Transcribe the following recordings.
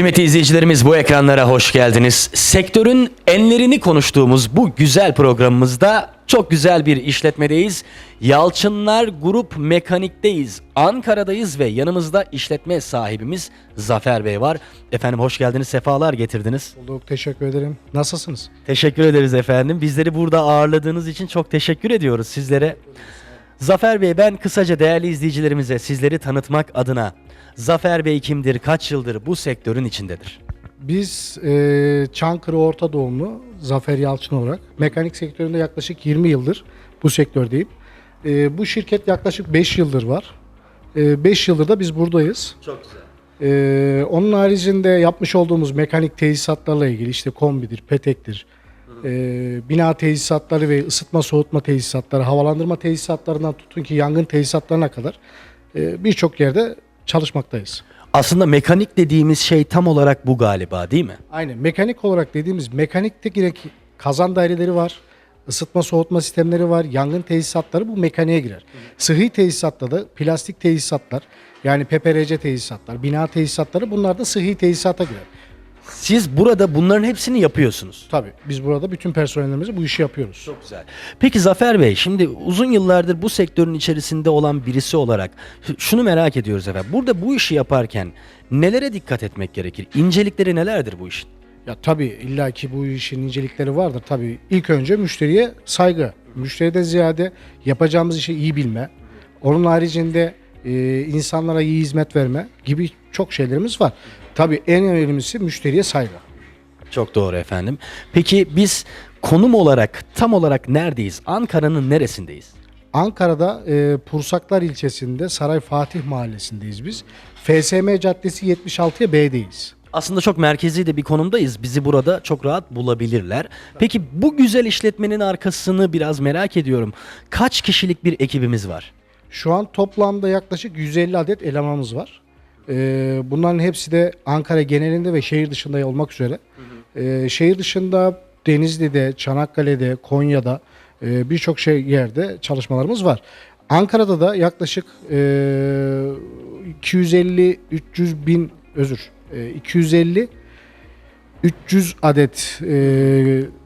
Kıymetli izleyicilerimiz bu ekranlara hoş geldiniz. Sektörün enlerini konuştuğumuz bu güzel programımızda çok güzel bir işletmedeyiz. Yalçınlar Grup Mekanik'teyiz. Ankara'dayız ve yanımızda işletme sahibimiz Zafer Bey var. Efendim hoş geldiniz, sefalar getirdiniz. Bulduk, teşekkür ederim. Nasılsınız? Teşekkür ederiz efendim. Bizleri burada ağırladığınız için çok teşekkür ediyoruz sizlere. Zafer Bey ben kısaca değerli izleyicilerimize sizleri tanıtmak adına Zafer Bey kimdir, kaç yıldır bu sektörün içindedir? Biz e, Çankırı Orta Doğumlu Zafer Yalçın olarak mekanik sektöründe yaklaşık 20 yıldır bu sektördeyim. E, bu şirket yaklaşık 5 yıldır var. 5 yıldır da biz buradayız. Çok güzel. E, onun haricinde yapmış olduğumuz mekanik tesisatlarla ilgili işte kombidir, petektir, e, bina tesisatları ve ısıtma soğutma tesisatları, havalandırma tesisatlarından tutun ki yangın tesisatlarına kadar e, birçok yerde çalışmaktayız. Aslında mekanik dediğimiz şey tam olarak bu galiba değil mi? Aynen. Mekanik olarak dediğimiz mekanikte gerek kazan daireleri var, ısıtma soğutma sistemleri var, yangın tesisatları bu mekaniğe girer. Sıhhi tesisatta da plastik tesisatlar yani PPRC tesisatlar, bina tesisatları bunlar da sıhhi tesisata girer. Siz burada bunların hepsini yapıyorsunuz. Tabii biz burada bütün personellerimizi bu işi yapıyoruz. Çok güzel. Peki Zafer Bey, şimdi uzun yıllardır bu sektörün içerisinde olan birisi olarak şunu merak ediyoruz efendim. Burada bu işi yaparken nelere dikkat etmek gerekir? İncelikleri nelerdir bu işin? Ya tabii illaki bu işin incelikleri vardır. Tabii ilk önce müşteriye saygı. Müşteriden ziyade yapacağımız işi iyi bilme. Onun haricinde e, insanlara iyi hizmet verme gibi çok şeylerimiz var. Tabii en önemlisi müşteriye saygı. Çok doğru efendim. Peki biz konum olarak tam olarak neredeyiz? Ankara'nın neresindeyiz? Ankara'da e, Pursaklar ilçesinde Saray Fatih Mahallesi'ndeyiz biz. FSM Caddesi 76'ya B'deyiz. Aslında çok merkezi de bir konumdayız. Bizi burada çok rahat bulabilirler. Peki bu güzel işletmenin arkasını biraz merak ediyorum. Kaç kişilik bir ekibimiz var? Şu an toplamda yaklaşık 150 adet elemanımız var. Ee, bunların hepsi de Ankara genelinde ve şehir dışında olmak üzere. Ee, şehir dışında Denizli'de, Çanakkale'de, Konya'da e, birçok şey yerde çalışmalarımız var. Ankara'da da yaklaşık e, 250-300 bin özür e, 250 300 adet e,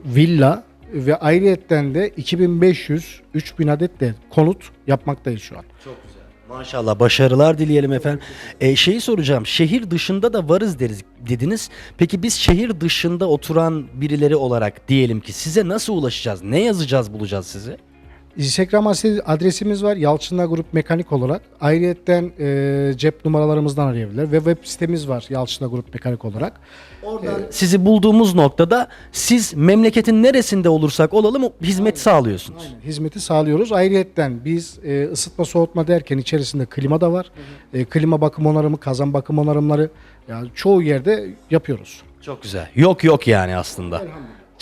villa ve ayrıyetten de 2500-3000 adet de konut yapmaktayız şu an. Çok güzel. Maşallah başarılar dileyelim efendim. Ee, şeyi soracağım. Şehir dışında da varız deriz dediniz. Peki biz şehir dışında oturan birileri olarak diyelim ki size nasıl ulaşacağız? Ne yazacağız bulacağız sizi? Instagram adresi- adresimiz var Yalçınlar Grup Mekanik olarak. Ayrıyetten e, cep numaralarımızdan arayabilirler ve web sitemiz var Yalçınlar Grup Mekanik olarak. Oradan sizi bulduğumuz noktada siz memleketin neresinde olursak olalım hizmet sağlıyorsunuz. Hizmeti sağlıyoruz. Ayrıyetten biz e, ısıtma soğutma derken içerisinde klima da var. E, klima bakım onarımı, kazan bakım onarımları yani çoğu yerde yapıyoruz. Çok güzel. Yok yok yani aslında.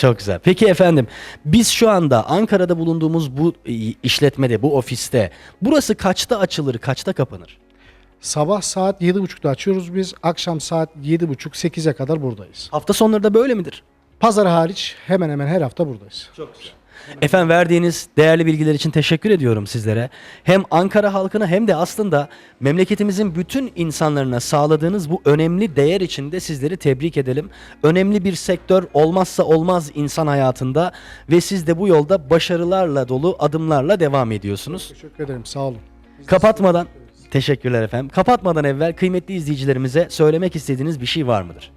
Çok güzel. Peki efendim biz şu anda Ankara'da bulunduğumuz bu e, işletmede, bu ofiste burası kaçta açılır, kaçta kapanır? Sabah saat 7.30'da açıyoruz biz. Akşam saat 7.30-8'e kadar buradayız. Hafta sonları da böyle midir? Pazar hariç hemen hemen her hafta buradayız. Çok güzel. Efendim verdiğiniz değerli bilgiler için teşekkür ediyorum sizlere. Hem Ankara halkına hem de aslında memleketimizin bütün insanlarına sağladığınız bu önemli değer için de sizleri tebrik edelim. Önemli bir sektör olmazsa olmaz insan hayatında ve siz de bu yolda başarılarla dolu adımlarla devam ediyorsunuz. Teşekkür ederim. Sağ olun. Kapatmadan teşekkürler efendim. Kapatmadan evvel kıymetli izleyicilerimize söylemek istediğiniz bir şey var mıdır?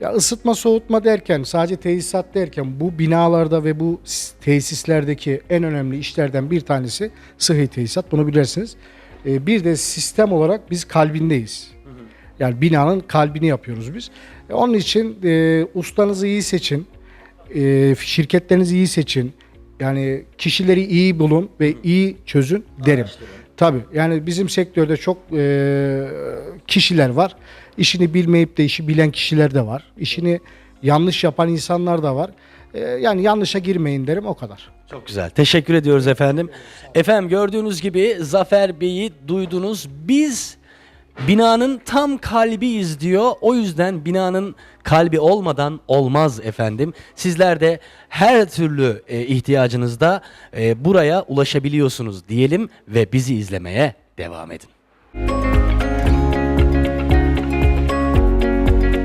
Ya ısıtma soğutma derken sadece tesisat derken bu binalarda ve bu tesislerdeki en önemli işlerden bir tanesi sıhhi tesisat bunu bilirsiniz. Ee, bir de sistem olarak biz kalbindeyiz. Yani binanın kalbini yapıyoruz biz. E, onun için e, ustanızı iyi seçin, e, şirketlerinizi iyi seçin. Yani kişileri iyi bulun ve iyi çözün derim. Tabii yani bizim sektörde çok e, kişiler var. İşini bilmeyip de işi bilen kişiler de var. İşini yanlış yapan insanlar da var. E, yani yanlışa girmeyin derim o kadar. Çok güzel. Teşekkür ediyoruz efendim. Efendim gördüğünüz gibi Zafer Bey'i duydunuz. Biz binanın tam kalbiyiz diyor. O yüzden binanın kalbi olmadan olmaz efendim. Sizler de her türlü e, ihtiyacınızda e, buraya ulaşabiliyorsunuz diyelim ve bizi izlemeye devam edin.